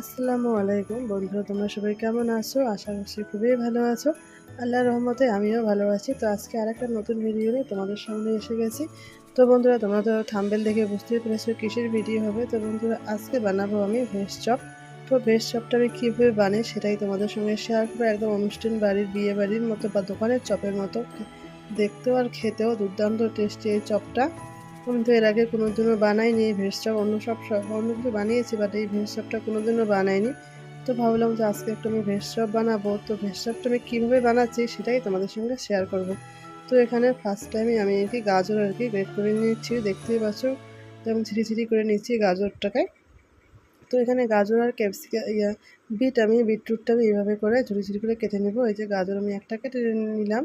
আসসালামু আলাইকুম। বন্ধুরা, তোমরা সবাই কেমন আছো? আশা করছি খুবই ভালো আছো। আল্লাহর রহমতে আমিও ভালো আছি। তো আজকে আর একটা নতুন ভিডিও নিয়ে তোমাদের সামনে এসে গেছি। তো বন্ধুরা, তোমরা তো থাম্বেল দেখে বুঝতেই পেরেছ কিসের ভিডিও হবে। তো বন্ধুরা, আজকে বানাবো আমি ভেজ চপ। তো ভেজ চপটা আমি কীভাবে বানাই সেটাই তোমাদের সঙ্গে শেয়ার করব। একদম অনুষ্ঠান বাড়ির, বিয়ে বাড়ির মতো বা দোকানের চপের মতো। দেখতেও আর খেতেও দুর্দান্ত টেস্টি এই চপটা। কিন্তু এর আগে কোনোদিনও বানাইনি, ভেজ চপ অন্য সব অন্য কিছু বানিয়েছি বাট এই ভেজ চপটা কোনোদিনও বানাইনি। তো ভাবলাম যে আজকে একটু আমি ভেজ চপ বানাবো। তো ভেজ চপটা আমি কীভাবে বানাচ্ছি সেটাই তোমাদের সঙ্গে শেয়ার করব। তো এখানে ফার্স্ট টাইমে আমি আর কি গাজর আর কি গ্রেট করে নিচ্ছি, দেখতেই পাচ্ছ? যেমন ঝিরি ঝিরি করে নিচ্ছি গাজরটাকে। তো এখানে গাজর আর ক্যাপসিকা ইয়া, বিট আমি, বিটরুটটা আমি এইভাবে করে ঝুড়ি ঝুড়ি করে কেটে নেব। এই যে গাজর আমি একটা কেটে নিলাম।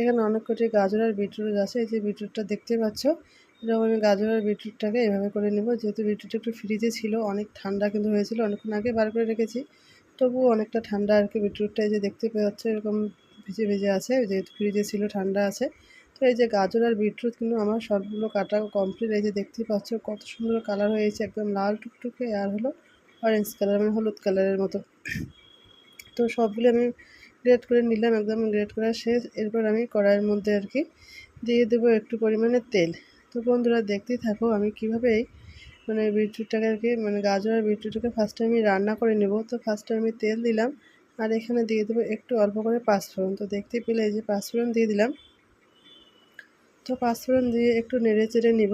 এখানে অনেক কটি গাজর আর বিটরুট আছে। এই যে বিটরুটটা দেখতে পাচ্ছ? এরকম আমি গাজর আর বিটরুটটাকে এভাবে করে নেব। যেহেতু বিটরুট একটু ফ্রিজে ছিল, অনেক ঠান্ডা কিন্তু হয়েছিল, অনেকক্ষণ আগে বার করে রেখেছি। তবুও অনেকটা ঠান্ডা আর কি বিটরুটটা যে দেখতে পাচ্ছ এরকম ভিজে ভিজে আছে যেহেতু ফ্রিজে ছিল, ঠান্ডা আছে। তো এই যে গাজর আর বিটরুট কিন্তু আমার সবগুলো কাটা কমপ্লিট এই যে দেখতেই পাচ্ছ কত সুন্দর কালার হয়েছে, একদম লাল টুকটুকে আর হলো অরেঞ্জ কালার মানে হলুদ কালারের মতো। তো সবগুলো আমি গ্রেড করে নিলাম, একদম গ্রেড করা শেষ। এরপর আমি কড়াইয়ের মধ্যে আর কি দিয়ে দেবো একটু পরিমাণে তেল। তো বন্ধুরা দেখতেই থাকো, আমি কীভাবে মানে বিটরুটটাকে মানে গাজর আর বিটরুটটাকে ফার্স্টে আমি রান্না করে নেব। তো ফার্স্টে আমি তেল দিলাম আর এখানে দিয়ে দেবো একটু অল্প করে পাঁচফোড়ন। তো দেখতে পেলে এই যে পাঁচফোড়ন দিয়ে দিলাম। তো পাঁচফোড়ন দিয়ে একটু নেড়ে চেড়ে নিব।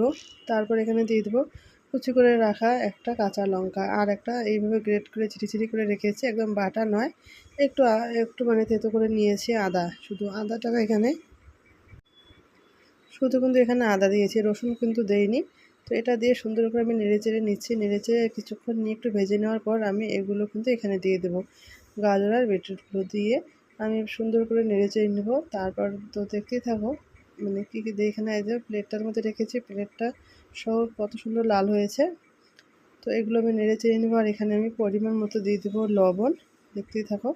তারপর এখানে দিয়ে দেবো কুচি করে রাখা একটা কাঁচা লঙ্কা। আর একটা এইভাবে গ্রেট করে চিটি করে রেখেছি, একদম বাটা নয়। একটু একটু মানে তেতো করে নিয়েছি আদা। শুধু আদাটাকে এখানে শুধু কিন্তু এখানে আদা দিয়েছি, রসুন কিন্তু দেইনি। তো এটা দিয়ে সুন্দর করে আমি নেড়ে চেড়ে নিচ্ছি নেড়ে চেড়ে কিছুক্ষণ নিয়ে একটু ভেজে নেওয়ার পর আমি এগুলো কিন্তু এখানে দিয়ে দেবো। গাজর আর বিটরুটগুলো দিয়ে আমি সুন্দর করে নেড়ে চেড়ে নেব। তারপর তো দেখতেই থাকো মানে কী কী দিয়ে এখানে যে প্লেটটার মধ্যে রেখেছি, প্লেটটা সহ কত সুন্দর লাল হয়েছে। তো এগুলো আমি নেড়ে চেড়ে নেব আর এখানে আমি পরিমাণ মতো দিয়ে দেবো লবণ, দেখতেই থাকো।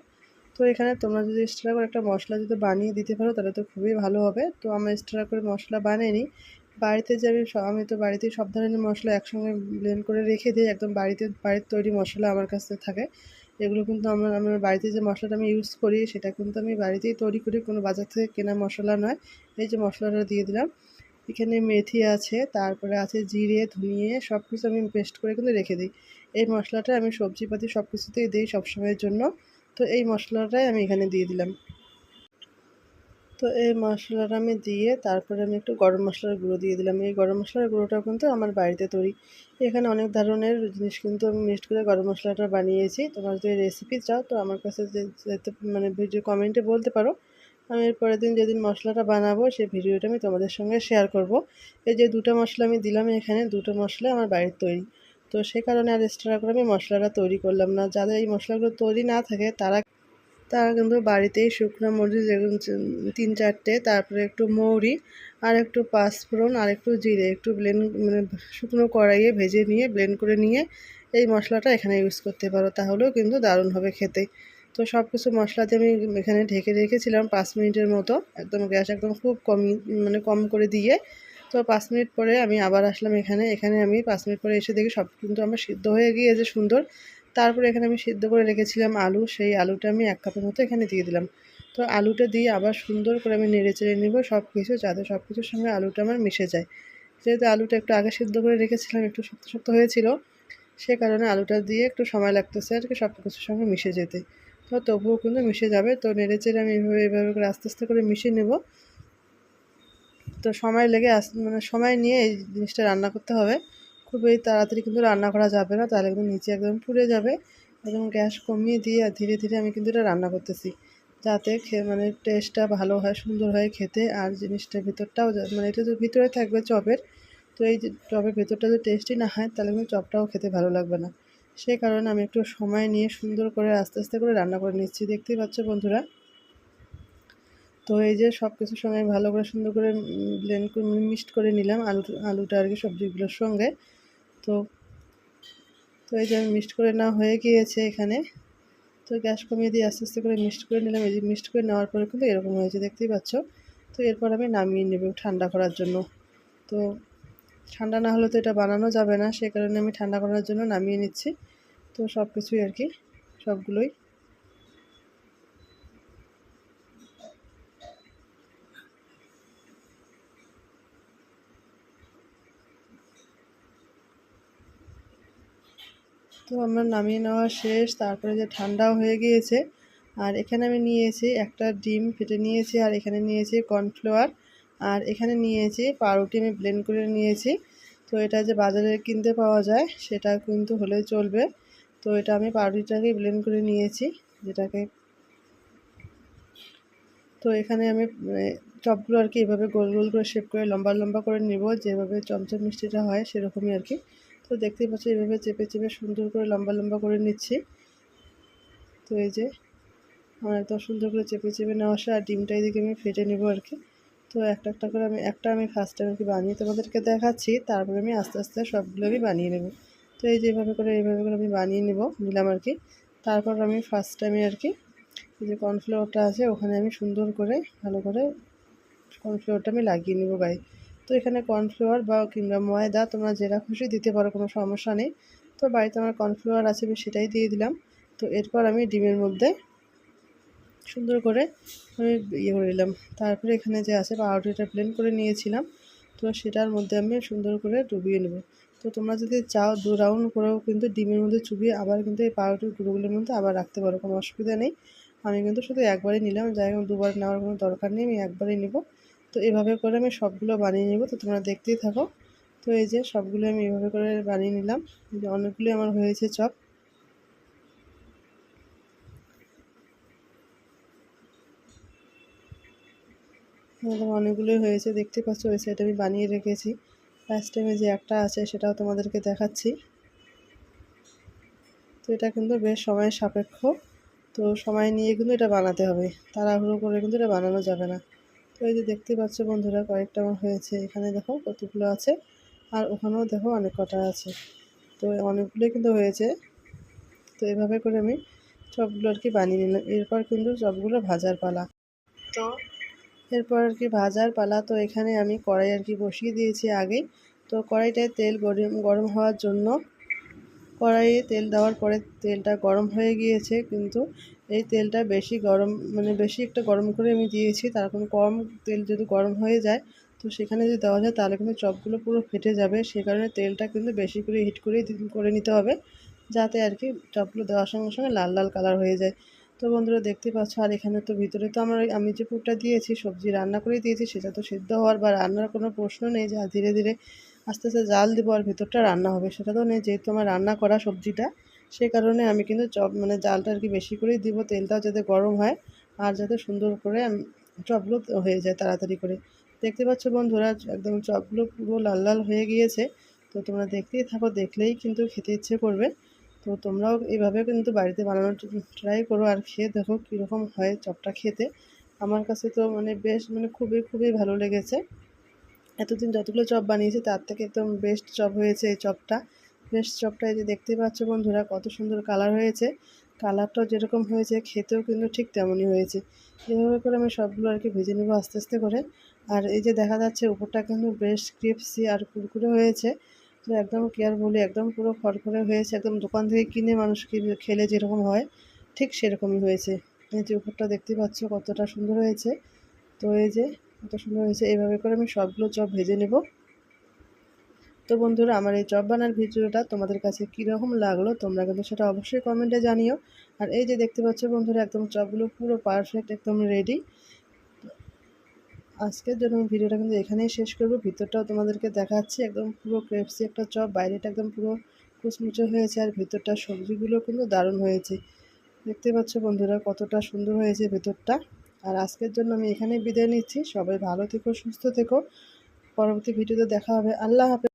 তো এখানে তোমরা যদি এক্সট্রা করে একটা মশলা যদি বানিয়ে দিতে পারো, তাহলে তো খুবই ভালো হবে। তো আমরা এক্সট্রা করে মশলা বানিয়ে নিই। বাড়িতে যে আমি আমি তো বাড়িতে সব ধরনের মশলা একসঙ্গে ব্লেন্ড করে রেখে দিই। একদম বাড়িতে, বাড়ির তৈরি মশলা আমার কাছে থাকে। এগুলো কিন্তু আমার আমার বাড়িতে যে মশলাটা আমি ইউজ করি, সেটা কিন্তু আমি বাড়িতেই তৈরি করি। কোনো বাজার থেকে কেনা মশলা নয়। এই যে মশলাটা দিয়ে দিলাম। এখানে মেথি আছে, তারপরে আছে জিরে, ধনিয়ে সব কিছু আমি পেস্ট করে কিন্তু রেখে দিই। এই মশলাটা আমি সবজিপাতি সব কিছুতেই দিই সবসময়ের জন্য। তো এই মশলাটাই আমি এখানে দিয়ে দিলাম। তো এই মশলাটা আমি দিয়ে তারপরে আমি একটু গরম মশলার গুঁড়ো দিয়ে দিলাম। এই গরম মশলার গুঁড়োটা কিন্তু আমার বাড়িতে তৈরি। এখানে অনেক ধরনের জিনিস কিন্তু আমি মিক্সড করে গরম মশলাটা বানিয়েছি। তোমার যদি রেসিপি চাও তো আমার কাছে মানে ভিডিও কমেন্টে বলতে পারো। আমি পরের দিন যেদিন মশলাটা বানাবো সেই ভিডিওটা আমি তোমাদের সঙ্গে শেয়ার করব। এই যে দুটো মশলা আমি দিলাম এখানে, দুটো মশলা আমার বাড়ির তৈরি। তো সে কারণে আর এক্সট্রা করে আমি মশলাটা তৈরি করলাম না। যাদের এই মশলাগুলো তৈরি না থাকে, তারা তারা কিন্তু বাড়িতেই শুকনো মরিচ তিন চারটে, তারপরে একটু মৌরি, আর একটু পাঁচফোড়ন, আর একটু জিরে, একটু ব্লেন্ড মানে শুকনো কড়াইয়ে ভেজে নিয়ে ব্লেন্ড করে নিয়ে এই মশলাটা এখানে ইউজ করতে পারো। তাহলেও কিন্তু দারুণ হবে খেতে। তো সব কিছু মশলা দিয়ে আমি এখানে ঢেকে রেখেছিলাম পাঁচ মিনিটের মতো। একদম গ্যাস একদম খুব কম মানে কম করে দিয়ে তো পাঁচ মিনিট পরে আমি আবার আসলাম এখানে। এখানে আমি পাঁচ মিনিট পরে এসে দেখি সব কিন্তু আমার সিদ্ধ হয়ে গিয়েছে সুন্দর। তারপরে এখানে আমি সিদ্ধ করে রেখেছিলাম আলু। সেই আলুটা আমি এক কাপের মতো এখানে দিয়ে দিলাম। তো আলুটা দিয়ে আবার সুন্দর করে আমি নেড়ে চেড়ে নেব সব কিছু যাতে সব কিছুর সঙ্গে আলুটা আমার মিশে যায়। যেহেতু আলুটা একটু আগে সিদ্ধ করে রেখেছিলাম, একটু শক্ত শক্ত হয়েছিল, সে কারণে আলুটা দিয়ে একটু সময় লাগতেছে আর কি সব কিছুর সঙ্গে মিশে যেতে। তো তবুও কিন্তু মিশে যাবে। তো নেড়ে চেড়ে আমি এভাবে এভাবে করে আস্তে আস্তে করে মিশিয়ে নেব। তো সময় লেগে আস মানে সময় নিয়ে এই জিনিসটা রান্না করতে হবে। খুবই তাড়াতাড়ি কিন্তু রান্না করা যাবে না, তাহলে কিন্তু নিচে একদম পুড়ে যাবে। একদম গ্যাস কমিয়ে দিয়ে ধীরে ধীরে আমি কিন্তু এটা রান্না করতেছি। যাতে খেয়ে মানে টেস্টটা ভালো হয়, সুন্দর হয় খেতে, আর জিনিসটা ভিতরটাও মানে এটা তো ভিতরে থাকবে চপের। তো এই চপের ভেতরটা যদি টেস্টি না হয়, তাহলে কিন্তু চপটাও খেতে ভালো লাগবে না। সেই কারণে আমি একটু সময় নিয়ে সুন্দর করে আস্তে আস্তে করে রান্না করে নিচ্ছি। দেখতেই পাচ্ছ বন্ধুরা? তো এই যে সব কিছুর সঙ্গে ভালো করে সুন্দর করে ব্লেন্ড করে, মিক্সড করে নিলাম আলু, আলুটা আর কি সবজিগুলোর সঙ্গে। তো তো এই যে আমি মিক্সড করে নেওয়া হয়ে গিয়েছে এখানে। তো গ্যাস কমিয়ে দিয়ে আস্তে আস্তে করে মিক্সড করে নিলাম। এই যে মিক্সড করে নেওয়ার পরে কিন্তু এরকম হয়েছে, দেখতেই পাচ্ছ। তো এরপর আমি নামিয়ে নেব ঠান্ডা করার জন্য। তো ঠান্ডা না হলে তো এটা বানানো যাবে না, সে কারণে আমি ঠান্ডা করার জন্য নামিয়ে নিচ্ছি। তো সব কিছুই আর কি, সবগুলোই। তো আমার নামিয়ে নেওয়া শেষ, তারপরে যে ঠান্ডাও হয়ে গিয়েছে, আর এখানে আমি নিয়েছি একটা ডিম ফেটে নিয়েছি, আর এখানে নিয়েছি কর্নফ্লাওয়ার, আর এখানে নিয়েছি পাউরুটি আমি ব্লেন্ড করে নিয়েছি। তো এটা যে বাজারে কিনতে পাওয়া যায়, সেটা কিন্তু হলেই চলবে। তো এটা আমি পাউরুটিটাকে ব্লেন্ড করে নিয়েছি, যেটাকে তো এখানে আমি চপগুলো আর কি এভাবে গোল গোল করে শেপ করে লম্বা লম্বা করে নিব, যেভাবে চমচম মিষ্টিটা হয় সেরকমই আর কি। তো দেখতেই পাচ্ছি, এভাবে চেপে চেপে সুন্দর করে লম্বা লম্বা করে নিচ্ছি। তো এই যে, আমার একদম সুন্দর করে চেপে চেপে নেওয়া আসে আর ডিমটা এদিকে আমি ফেটে নেব আর কি। তো একটা একটা করে আমি, একটা আমি ফার্স্ট টাইম আর কি বানিয়ে তোমাদেরকে দেখাচ্ছি, তারপরে আমি আস্তে আস্তে সবগুলো আমি বানিয়ে নেব। তো এই যেভাবে করে এইভাবে করে আমি বানিয়ে নেব, নিলাম আর কি। তারপর আমি ফার্স্ট টাইমে আর কি, এই যে কর্নফ্লাওয়ারটা আছে, ওখানে আমি সুন্দর করে, ভালো করে কর্নফ্লাওয়ারটা আমি লাগিয়ে নেব গায়ে তো এখানে কর্নফ্লাওয়ার বা কিংবা ময়দা তোমরা যেটা খুশি দিতে পারো, কোনো সমস্যা নেই। তো বাড়িতে আমার কর্নফ্লাওয়ার আছে আমি সেটাই দিয়ে দিলাম। তো এরপর আমি ডিমের মধ্যে সুন্দর করে আমি ইয়ে করে নিলাম। তারপরে এখানে যে আছে পাউরুটিটা প্লেন করে নিয়েছিলাম, তো সেটার মধ্যে আমি সুন্দর করে ডুবিয়ে নেব। তো তোমরা যদি চাও দু রাউন্ড করেও কিন্তু ডিমের মধ্যে চুবিয়ে আবার কিন্তু এই পাউরুটির গুঁড়োগুলোর মধ্যে আবার রাখতে পারো, কোনো অসুবিধা নেই। আমি কিন্তু শুধু একবারই নিলাম, যাই হোক দুবার নেওয়ার কোনো দরকার নেই, আমি একবারই নেব। তো এভাবে করে আমি সবগুলো বানিয়ে নেব। তো তোমরা দেখতেই থাকো। তো এই যে সবগুলো আমি এভাবে করে বানিয়ে নিলাম। অনেকগুলো আমার হয়েছে চপ। অনেকগুলোই হয়েছে। দেখতে পাচ্ছ ওই সাইড আমি বানিয়ে রেখেছি। ফার্স্ট টাইমে যে একটা আছে, সেটাও তোমাদেরকে দেখাচ্ছি। তো এটা কিন্তু বেশ সময়ের সাপেক্ষ। তো সময় নিয়ে কিন্তু এটা বানাতে হবে। তাড়াহুড়ো করে কিন্তু এটা বানানো যাবে না। তো এই যে দেখতে পাচ্ছ বন্ধুরা কয়েকটা আমার হয়েছে। এখানে দেখো কতগুলো আছে আর ওখানেও দেখো অনেক কটা আছে। তো অনেকগুলো কিন্তু হয়েছে। তো এভাবে করে আমি সবগুলো আর কি বানিয়ে নিলাম। এরপর কিন্তু সবগুলো ভাজার পালা। তো? এরপর আর কি ভাজার পালা তো এখানে আমি কড়াই আর কি বসিয়ে দিয়েছি আগেই তো কড়াইটায় তেল গরম গরম হওয়ার জন্য কড়াইয়ে তেল দেওয়ার পরে তেলটা গরম হয়ে গিয়েছে কিন্তু এই তেলটা বেশি গরম মানে বেশি একটা গরম করে আমি দিয়েছি, তার কোনো কম তেল যদি গরম হয়ে যায়, তো সেখানে যদি দেওয়া যায়, তাহলে কিন্তু চপগুলো পুরো ফেটে যাবে। সে কারণে তেলটা কিন্তু বেশি করে হিট করে করে নিতে হবে, যাতে আর কি চপগুলো দেওয়ার সঙ্গে সঙ্গে লাল লাল কালার হয়ে যায়। তো বন্ধুরা দেখতে পাচ্ছ, আর এখানে তো ভিতরে তো আমার আমি যে পুরটা দিয়েছি, সবজি রান্না করে দিয়েছি, সেটা তো সিদ্ধ হওয়ার বা রান্নার কোনো প্রশ্ন নেই, যা ধীরে ধীরে আস্তে আস্তে জাল দেবো আর ভিতরটা রান্না হবে, সেটা তো নেই, যেহেতু আমার রান্না করা সবজিটা সেই কারণে আমি কিন্তু চপ মানে জালটা আর কি বেশি করেই দিব, তেলটাও যাতে গরম হয় আর যাতে সুন্দর করে চপগুলো হয়ে যায় তাড়াতাড়ি করে। দেখতে পাচ্ছ বন্ধুরা, একদম চপগুলো পুরো লাল লাল হয়ে গিয়েছে। তো তোমরা দেখতেই থাকো, দেখলেই কিন্তু খেতে ইচ্ছে করবে। তো তোমরাও এইভাবে কিন্তু বাড়িতে বানানোর ট্রাই করো আর খেয়ে দেখো কীরকম হয় চপটা খেতে। আমার কাছে তো মানে বেশ মানে খুবই খুবই ভালো লেগেছে। এতদিন যতগুলো চপ বানিয়েছি, তার থেকে একদম বেস্ট চপ হয়েছে এই চপটা। বেস্ট চপটা এই যে দেখতে পাচ্ছ বন্ধুরা, কত সুন্দর কালার হয়েছে। কালারটাও যেরকম হয়েছে, খেতেও কিন্তু ঠিক তেমনই হয়েছে। এভাবে করে আমি সবগুলো আর কি ভেজে নেব আস্তে আস্তে করে। আর এই যে দেখা যাচ্ছে উপরটা কিন্তু বেশ ক্রিপসি আর কুরকুরে হয়েছে। তো একদম কেয়ার বলি একদম পুরো খড়খড়ে হয়েছে। একদম দোকান থেকে কিনে মানুষ খেলে যেরকম হয়, ঠিক সেরকমই হয়েছে। এই যে উপরটা দেখতে পাচ্ছ কতটা সুন্দর হয়েছে। তো এই যে কত সুন্দর হয়েছে। এইভাবে করে আমি সবগুলো চপ ভেজে নেব। তো বন্ধুরা, আমার এই চপ বানার ভিডিওটা তোমাদের কাছে কীরকম লাগল তোমরা কিন্তু সেটা অবশ্যই কমেন্টে জানিও। আর এই যে দেখতে পাচ্ছ বন্ধুরা, একদম চপগুলো পুরো পারফেক্ট একদম রেডি আজকের জন্য আমি ভিডিওটা কিন্তু এখানেই শেষ করব। ভিতরটাও তোমাদেরকে দেখাচ্ছি, একদম পুরো ক্রেপসি একটা চপ। বাইরেটা একদম পুরো কুচমুচো হয়েছে আর ভিতরটা সবজিগুলো কিন্তু দারুণ হয়েছে। দেখতে পাচ্ছ বন্ধুরা, কতটা সুন্দর হয়েছে ভেতরটা। আর আজকের জন্য আমি এখানেই বিদায় নিচ্ছি। সবাই ভালো থেকো, সুস্থ থেকো। পরবর্তী ভিডিওতে দেখা হবে। আল্লাহ হাফেজ।